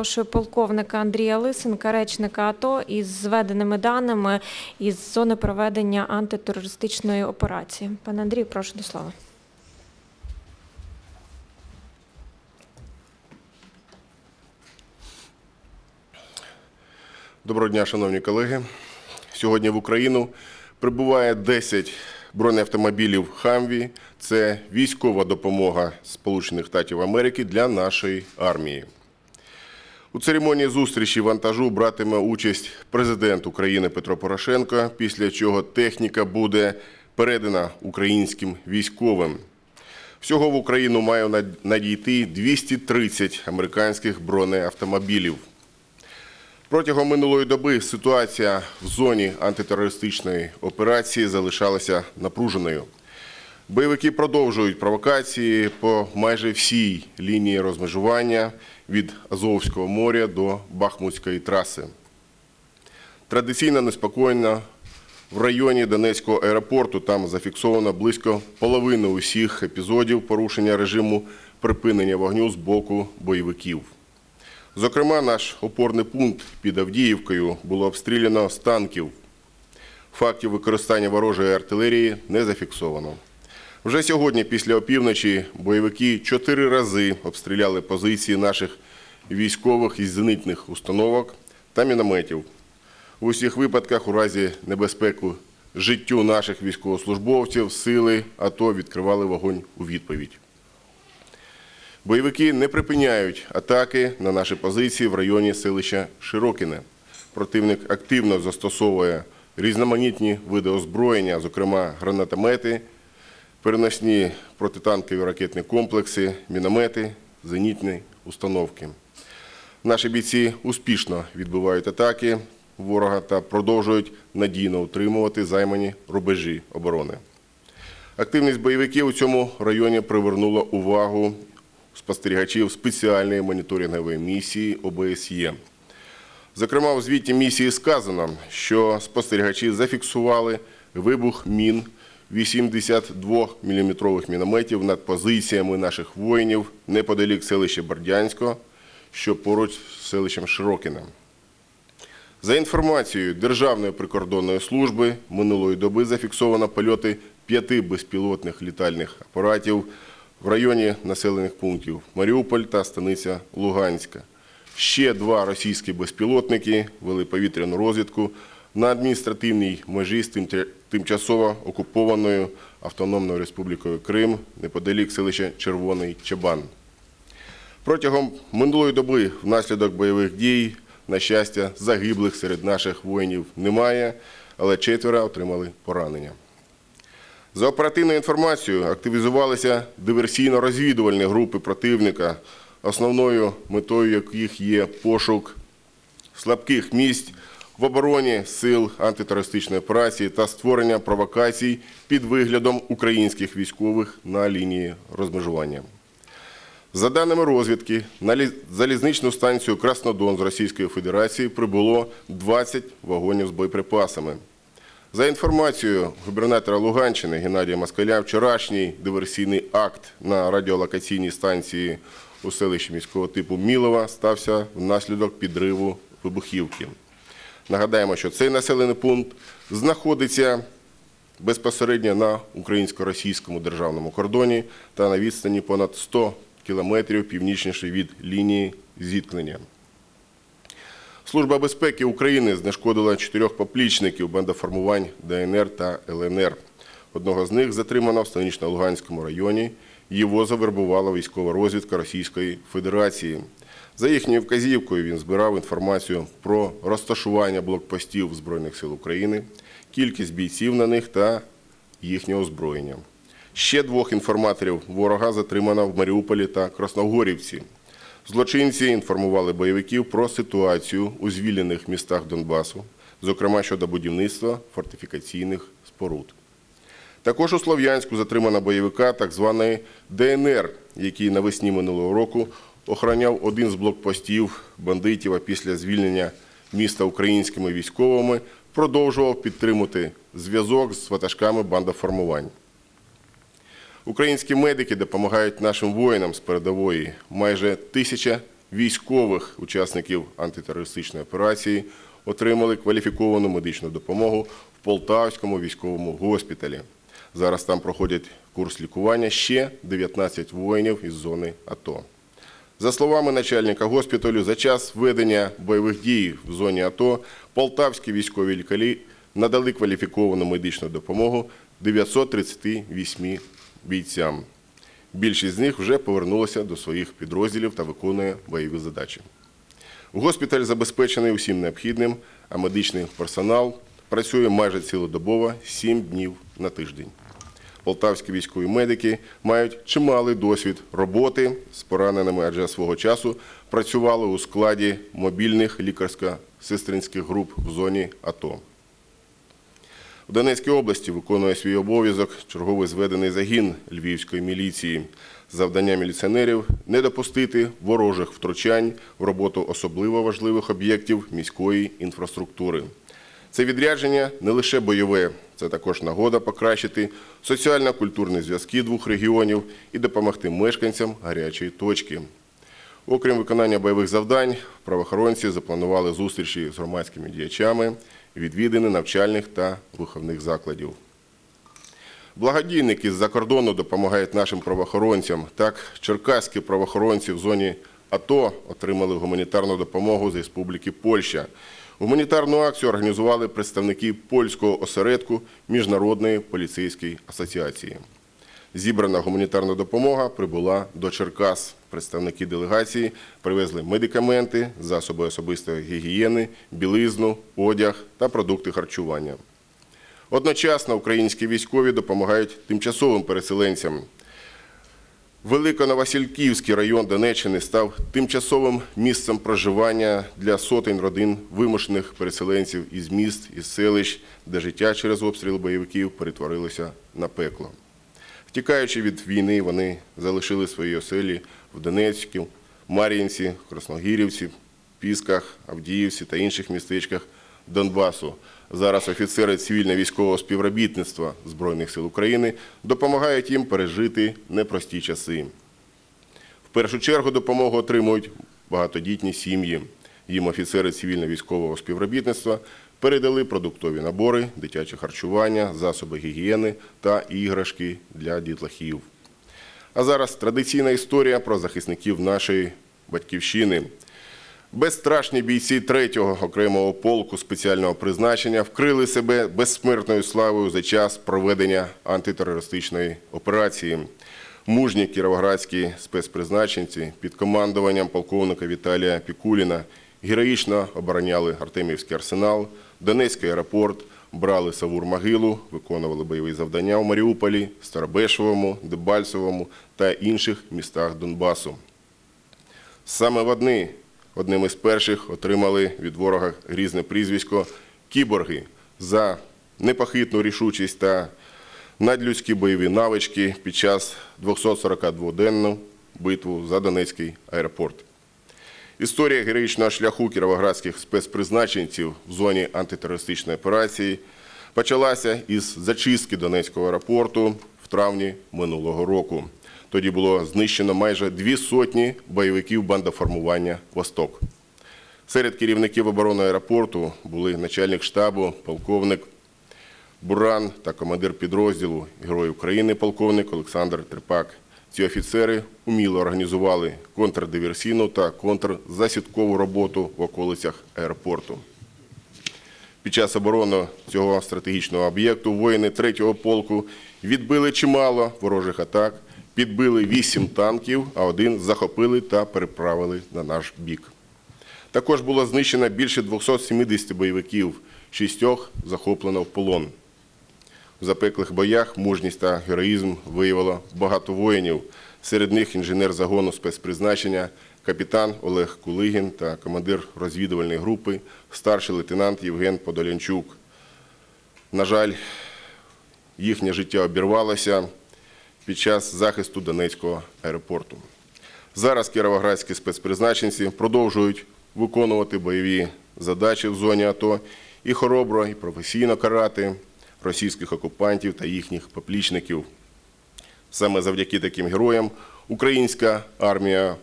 Запрошую полковника Андрія Лисенка, речника АТО, із зведеними даними із зони проведення антитерористичної операції. Пане Андрію, прошу до слова. Доброго дня, шановні колеги. Сьогодні в Україну прибуває 10 бронеавтомобілів Хамві. Це військова допомога Сполучених Штатів Америки для нашої армії. У церемонії зустрічі вантажу братиме участь президент України Петро Порошенко, після чого техніка буде передана українським військовим. Всього в Україну має надійти 230 американських бронеавтомобілів. Протягом минулої доби ситуація в зоні антитерористичної операції залишалася напруженою. Бойовики продовжують провокації по майже всій лінії розмежування від Азовського моря до Бахмутської траси. Традиційно неспокійно в районі Донецького аеропорту там зафіксовано близько половини усіх епізодів порушення режиму припинення вогню з боку бойовиків. Зокрема, наш опорний пункт під Авдіївкою було обстріляно з танків. Фактів використання ворожої артилерії не зафіксовано. Вже сьогодні, після опівночі, бойовики чотири рази обстріляли позиції наших військових із зенитних установок та мінометів. У усіх випадках, у разі небезпеку життю наших військовослужбовців, сили АТО відкривали вогонь у відповідь. Бойовики не припиняють атаки на наші позиції в районі селища Широкіне. Противник активно застосовує різноманітні види озброєння, зокрема гранатомети, переносні протитанкові ракетні комплекси, міномети, зенітні установки. Наші бійці успішно відбивають атаки ворога та продовжують надійно утримувати займані рубежі оборони. Активність бойовиків у цьому районі привернула увагу спостерігачів спеціальної моніторингової місії ОБСЄ. Зокрема, у звіті місії сказано, що спостерігачі зафіксували вибух мін 82-мм мінометів над позиціями наших воїнів неподалік селища Бердянського, що поруч з селищем Широкине. За інформацією Державної прикордонної служби, минулої доби зафіксовано польоти п'яти безпілотних літальних апаратів в районі населених пунктів Маріуполь та станиця Луганська. Ще два російські безпілотники вели повітряну розвідку на адміністративній межі з тимчасово окупованою Автономною Республікою Крим неподалік селища Червоний Чабан. Протягом минулої доби внаслідок бойових дій, на щастя, загиблих серед наших воїнів немає, але четверо отримали поранення. За оперативною інформацією активізувалися диверсійно-розвідувальні групи противника, основною метою яких є пошук слабких місць в обороні сил антитерористичної операції та створення провокацій під виглядом українських військових на лінії розмежування. За даними розвідки, на лі- залізничну станцію Краснодон з Російської Федерації прибуло 20 вагонів з боєприпасами. За інформацією губернатора Луганщини Геннадія Москаля, вчорашній диверсійний акт на радіолокаційній станції у селищі міського типу Мілова стався внаслідок підриву вибухівки. Нагадаємо, що цей населений пункт знаходиться безпосередньо на українсько-російському державному кордоні та на відстані понад 100 кілометрів північніше від лінії зіткнення. Служба безпеки України знешкодила чотирьох поплічників бандоформувань ДНР та ЛНР. Одного з них затримано в Станично-Луганському районі. Його завербувала військова розвідка Російської Федерації. За їхньою вказівкою він збирав інформацію про розташування блокпостів Збройних сил України, кількість бійців на них та їхнє озброєння. Ще двох інформаторів ворога затримано в Маріуполі та Красногорівці. Злочинці інформували бойовиків про ситуацію у звільнених містах Донбасу, зокрема щодо будівництва фортифікаційних споруд. Також у Слов'янську затримано бойовика так званої ДНР, який навесні минулого року охороняв один з блокпостів бандитів, а після звільнення міста українськими військовими продовжував підтримувати зв'язок з ватажками бандоформувань. Українські медики допомагають нашим воїнам з передової. Майже тисяча військових учасників антитерористичної операції отримали кваліфіковану медичну допомогу в Полтавському військовому госпіталі. Зараз там проходять курс лікування ще 19 воїнів із зони АТО. За словами начальника госпіталю, за час ведення бойових дій в зоні АТО полтавські військові лікарі надали кваліфіковану медичну допомогу 938 бійцям. Більшість з них вже повернулася до своїх підрозділів та виконує бойові задачі. Госпіталь забезпечений усім необхідним, а медичний персонал працює майже цілодобово 7 днів на тиждень. Полтавські військові медики мають чималий досвід роботи з пораненими, адже свого часу працювали у складі мобільних лікарсько-сестринських груп в зоні АТО. В Донецькій області виконує свій обов'язок черговий зведений загін львівської міліції. Завдання міліціонерів не допустити ворожих втручань в роботу особливо важливих об'єктів міської інфраструктури. Це відрядження не лише бойове, це також нагода покращити соціально-культурні зв'язки двох регіонів і допомогти мешканцям гарячої точки. Окрім виконання бойових завдань, правоохоронці запланували зустрічі з громадськими діячами, відвідини навчальних та виховних закладів. Благодійники з-за кордону допомагають нашим правоохоронцям. Так, черкаські правоохоронці в зоні АТО отримали гуманітарну допомогу з Республіки Польща. Гуманітарну акцію організували представники польського осередку Міжнародної поліцейської асоціації. Зібрана гуманітарна допомога прибула до Черкас. Представники делегації привезли медикаменти, засоби особистої гігієни, білизну, одяг та продукти харчування. Одночасно українські військові допомагають тимчасовим переселенцям. Великоновасильківський район Донеччини став тимчасовим місцем проживання для сотень родин вимушених переселенців із міст, із селищ, де життя через обстріл бойовиків перетворилося на пекло. Втікаючи від війни, вони залишили свої оселі в Донецьку, Мар'їнці, Красногірівці, Пісках, Авдіївці та інших містечках Донбасу. Зараз офіцери цивільно-військового співробітництва Збройних сил України допомагають їм пережити непрості часи. В першу чергу допомогу отримують багатодітні сім'ї. Їм офіцери цивільно-військового співробітництва передали продуктові набори, дитяче харчування, засоби гігієни та іграшки для дітлахів. А зараз традиційна історія про захисників нашої батьківщини. Безстрашні бійці 3-го окремого полку спеціального призначення вкрили себе безсмертною славою за час проведення антитерористичної операції. Мужні кіровоградські спецпризначенці під командуванням полковника Віталія Пікуліна героїчно обороняли Артемівський арсенал, Донецький аеропорт, брали Савур-Могилу, виконували бойові завдання у Маріуполі, Старобешевому, Дебальцевому та інших містах Донбасу. Саме в вони одним із перших отримали від ворога грізне прізвисько кіборги за непохитну рішучість та надлюдські бойові навички під час 242-денну битву за Донецький аеропорт. Історія героїчного шляху кіровоградських спецпризначенців в зоні антитерористичної операції почалася із зачистки Донецького аеропорту в травні минулого року. Тоді було знищено майже дві сотні бойовиків бандоформування «Восток». Серед керівників оборони аеропорту були начальник штабу, полковник Буран та командир підрозділу Герой України полковник Олександр Трепак. Ці офіцери уміло організували контрдиверсійну та контрзасідкову роботу в околицях аеропорту. Під час оборони цього стратегічного об'єкту воїни 3-го полку відбили чимало ворожих атак, підбили 8 танків, а один захопили та переправили на наш бік. Також було знищено більше 270 бойовиків, шістьох захоплено в полон. В запеклих боях мужність та героїзм виявило багато воїнів. Серед них інженер загону спецпризначення, капітан Олег Кулигін та командир розвідувальної групи, старший лейтенант Євген Подолянчук. На жаль, їхнє життя обірвалося під час захисту Донецького аеропорту. Зараз кіровоградські спецпризначенці продовжують виконувати бойові задачі в зоні АТО і хоробро, і професійно карати російських окупантів та їхніх поплічників. Саме завдяки таким героям українська армія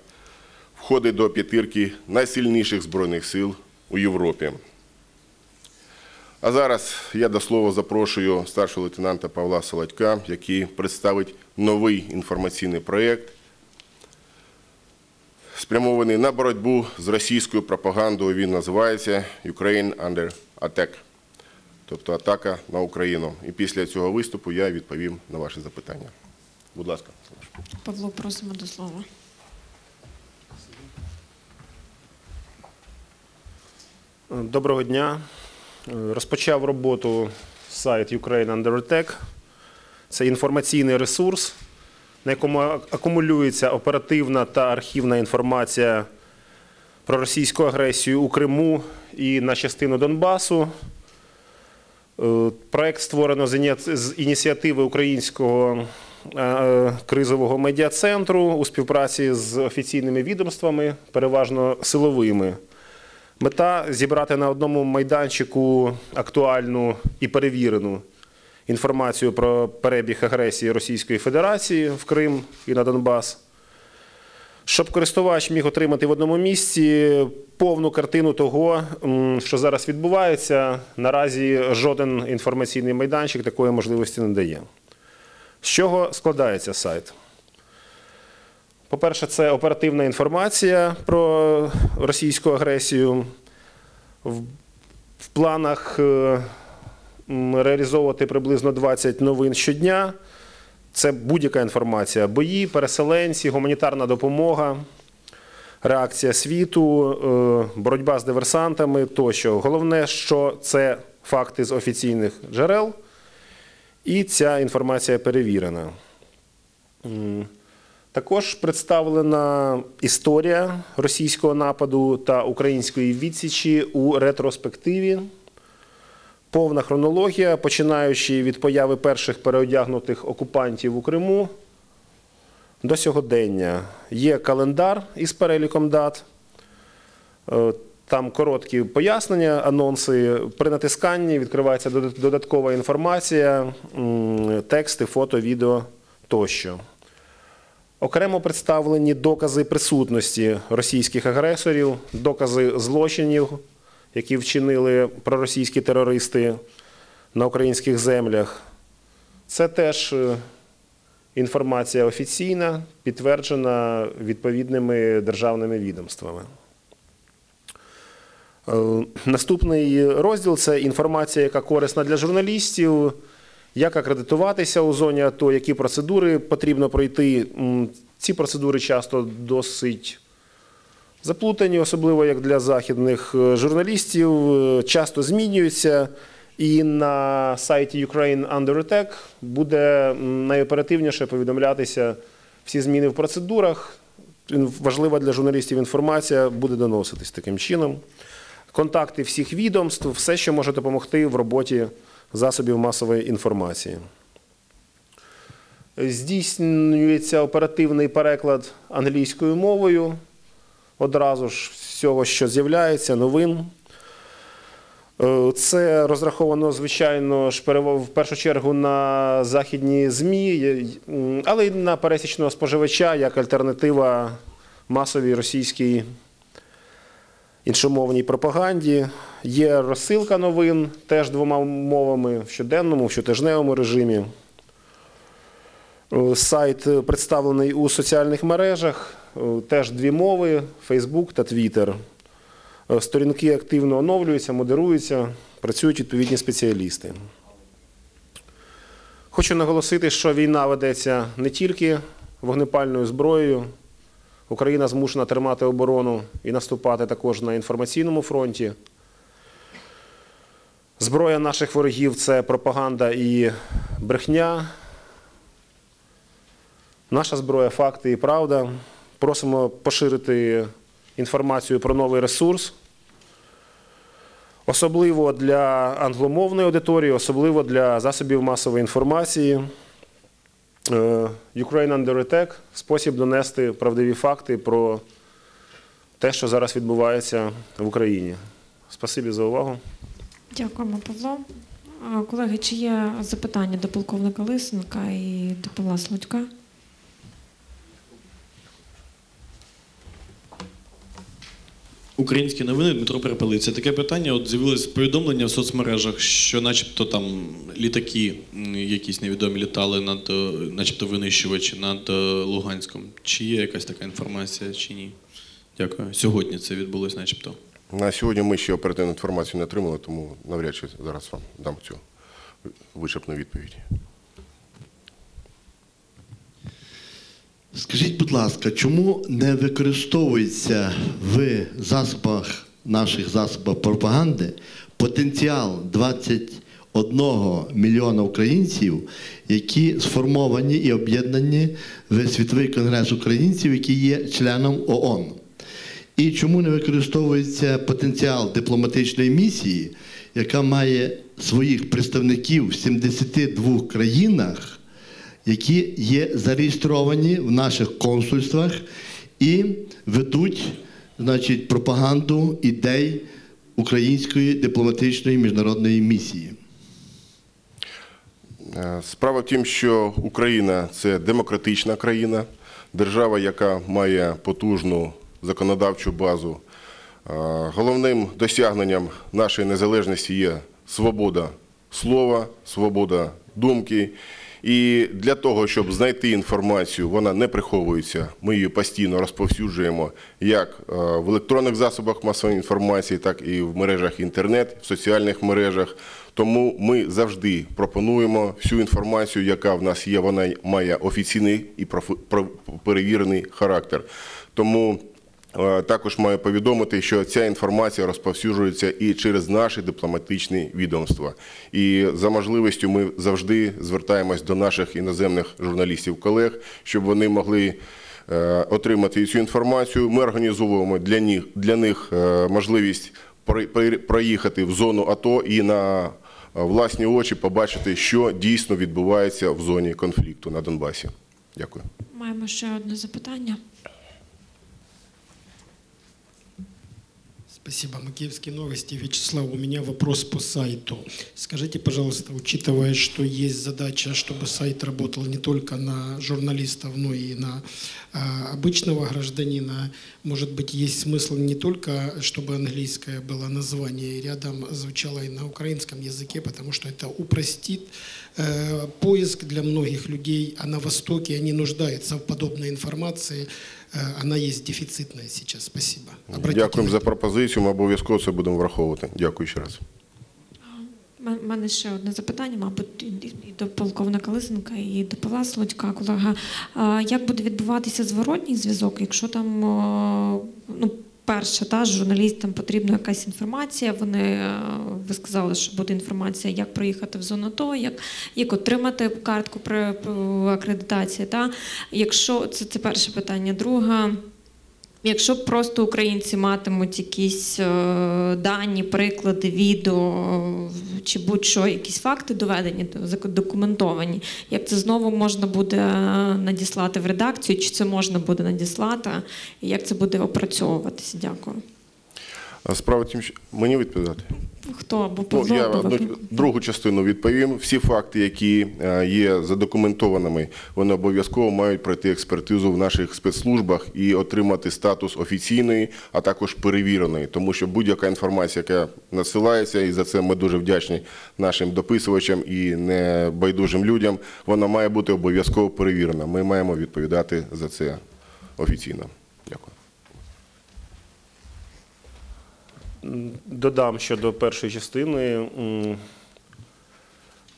входить до п'ятірки найсильніших збройних сил у Європі. А зараз я до слова запрошую старшого лейтенанта Павла Солодька, який представить новий інформаційний проєкт, спрямований на боротьбу з російською пропагандою. Він називається Ukraine Under Attack, тобто атака на Україну. І після цього виступу я відповім на ваші запитання. Будь ласка. Павло, просимо до слова. Доброго дня. Розпочав роботу сайт Ukraine Under Attack. Це інформаційний ресурс, на якому акумулюється оперативна та архівна інформація про російську агресію у Криму і на частину Донбасу. Е, Проект створено з ініціативи Українського е, кризового медіа-центру у співпраці з офіційними відомствами, переважно силовими. Мета зібрати на одному майданчику актуальну і перевірену інформацію про перебіг агресії Російської Федерації в Крим і на Донбас, щоб користувач міг отримати в одному місці повну картину того, що зараз відбувається. Наразі жоден інформаційний майданчик такої можливості не дає. З чого складається сайт? По-перше, це оперативна інформація про російську агресію. В, планах е, реалізовувати приблизно 20 новин щодня. Це будь-яка інформація: бої, переселенці, гуманітарна допомога, реакція світу, е, боротьба з диверсантами тощо. Головне, що це факти з офіційних джерел, і ця інформація перевірена. Також представлена історія російського нападу та української відсічі у ретроспективі. Повна хронологія, починаючи від появи перших переодягнутих окупантів у Криму до сьогодення. Є календар із переліком дат. Е, Там короткі пояснення, анонси. При натисканні відкривається додаткова інформація, тексти, фото, відео тощо. Окремо представлені докази присутності російських агресорів, докази злочинів, які вчинили проросійські терористи на українських землях. Це теж е, інформація офіційна, підтверджена відповідними державними відомствами. Е, Наступний розділ це інформація, яка корисна для журналістів, як акредитуватися у зоні АТО, які процедури потрібно пройти. Ці процедури часто досить заплутані, особливо як для західних е, журналістів, е, часто змінюються. І на сайті Ukraine Under Attack буде найоперативніше повідомлятися всі зміни в процедурах. Важлива для журналістів інформація буде доноситись таким чином. Контакти всіх відомств, все, що може допомогти в роботі засобів масової інформації. Здійснюється оперативний переклад англійською мовою. Одразу ж всього, що з'являється, новин. Е, Це розраховано, звичайно, ж в першу чергу на західні ЗМІ, але й на пересічного споживача як альтернатива масовій російській іншомовній пропаганді. Є розсилка новин теж двома мовами в щоденному, в щотижневому режимі. Е, Сайт представлений у соціальних мережах, е, теж дві мови: Facebook та Twitter. Е, Сторінки активно оновлюються, модеруються, працюють відповідні спеціалісти. Хочу наголосити, що війна ведеться не тільки вогнепальною зброєю. Україна змушена тримати оборону і наступати також на інформаційному фронті. Зброя наших ворогів це пропаганда і брехня. Наша зброя факти і правда. Просимо поширити інформацію про новий ресурс. Особливо для англомовної аудиторії, особливо для засобів масової інформації. Е, Ukraine Under Attack – спосіб донести правдиві факти про те, що зараз відбувається в Україні. Спасибі за увагу. Дякуємо, Павло. Колеги, чи є запитання до полковника Лисенка і до Павла Слудька? Українські новини Дмитро Перепелиця. Таке питання. От з'явилось повідомлення в соцмережах, що, начебто, там літаки якісь невідомі літали над, е, начебто, винищувачі над е, Луганськом. Чи є якась така інформація, чи ні? Дякую. Сьогодні це відбулось, начебто. На сьогодні ми ще оперативну інформацію не отримали, тому навряд чи зараз вам дам цю вичерпну відповідь. Скажіть, будь ласка, чому не використовується в засобах наших засобах пропаганди потенціал 21 мільйона українців, які сформовані і об'єднані в Світовий конгрес українців, який є членом ООН? І чому не використовується потенціал дипломатичної місії, яка має своїх представників в 72 країнах? Які є зареєстровані в наших консульствах і ведуть значить, пропаганду ідей української дипломатичної міжнародної місії. Е, Справа в тім, що Україна це демократична країна, держава, яка має потужну законодавчу базу. Е, Головним досягненням нашої незалежності є свобода слова, свобода думки. І для того, щоб знайти інформацію, вона не приховується. Ми її постійно розповсюджуємо як е, в електронних засобах масової інформації, так і в мережах інтернет, в соціальних мережах. Тому ми завжди пропонуємо всю інформацію, яка в нас є, вона має офіційний і перевірений характер. Тому також маю повідомити, що ця інформація розповсюджується і через наші дипломатичні відомства. І за можливістю ми завжди звертаємось до наших іноземних журналістів-колег, щоб вони могли е, отримати цю інформацію. Ми організовуємо для них, для них е, можливість проїхати в зону АТО і на е, власні очі побачити, що дійсно відбувається в зоні конфлікту на Донбасі. Дякую. Маємо ще одне запитання. Спасибо. Макеевские новости. Вячеслав, у меня вопрос по сайту. Скажите, пожалуйста, учитывая, что есть задача, чтобы сайт работал не только на журналистов, но и на а, обычного гражданина, может быть, есть смысл не только, чтобы английское было название и рядом звучало и на украинском языке, потому что это упростит э, поиск для многих людей, а на Востоке они нуждаются в подобной информации, Э, є есть зараз. сейчас. Спасибо. Обратите Дякуємо за пропозицію. Ми обов'язково це будемо враховувати. Дякую ще раз. У мене ще одне запитання, мабуть, і- і до полковника Лисенка, і до Павла Слудька, колега. Як буде відбуватися зворотній зв'язок, якщо там, ну, перше, та, журналістам потрібна якась інформація, вони, е, ви сказали, що буде інформація, як проїхати в зону ТО, як, як отримати картку при акредитації. Та? Якщо, це, це перше питання. Друге, Якщо просто українці матимуть якісь е, дані, приклади, відео чи будь-що, якісь факти доведені, документовані, як це знову можна буде е, надіслати в редакцію, чи це можна буде надіслати, і як це буде опрацьовуватися? Дякую. А Справа в тім, що мені відповідати. Хто або Ну, я одну- другу частину відповім. Всі факти, які е, є задокументованими, вони обов'язково мають пройти експертизу в наших спецслужбах і отримати статус офіційної, а також перевіреної. Тому що будь-яка інформація, яка надсилається, і за це ми дуже вдячні нашим дописувачам і небайдужим людям, вона має бути обов'язково перевірена. Ми маємо відповідати за це офіційно. Дякую. Додам щодо першої частини.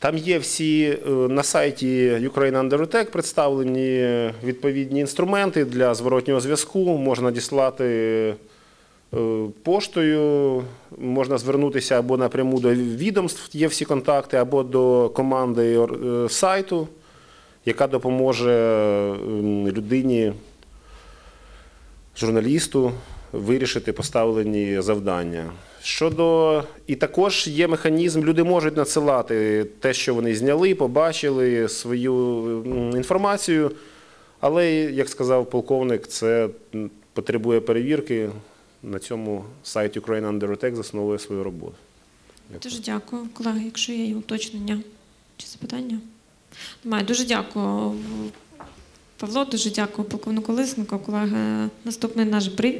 Там є всі е, на сайті Ukraine Under Attack представлені відповідні інструменти для зворотнього зв'язку. Можна надіслати е, поштою, можна звернутися або напряму до відомств, є всі контакти, або до команди е, сайту, яка допоможе людині журналісту вирішити поставлені завдання. Щодо і також є механізм, люди можуть надсилати те, що вони зняли, побачили свою інформацію, але, як сказав полковник, це потребує перевірки. На цьому сайт Ukraine Under Attack засновує свою роботу. Дуже дякую, колеги. Якщо є уточнення чи запитання? Немає. Дуже дякую. Павло, дуже дякую полковнику Лисенко. Колеги, наступний наш бриф.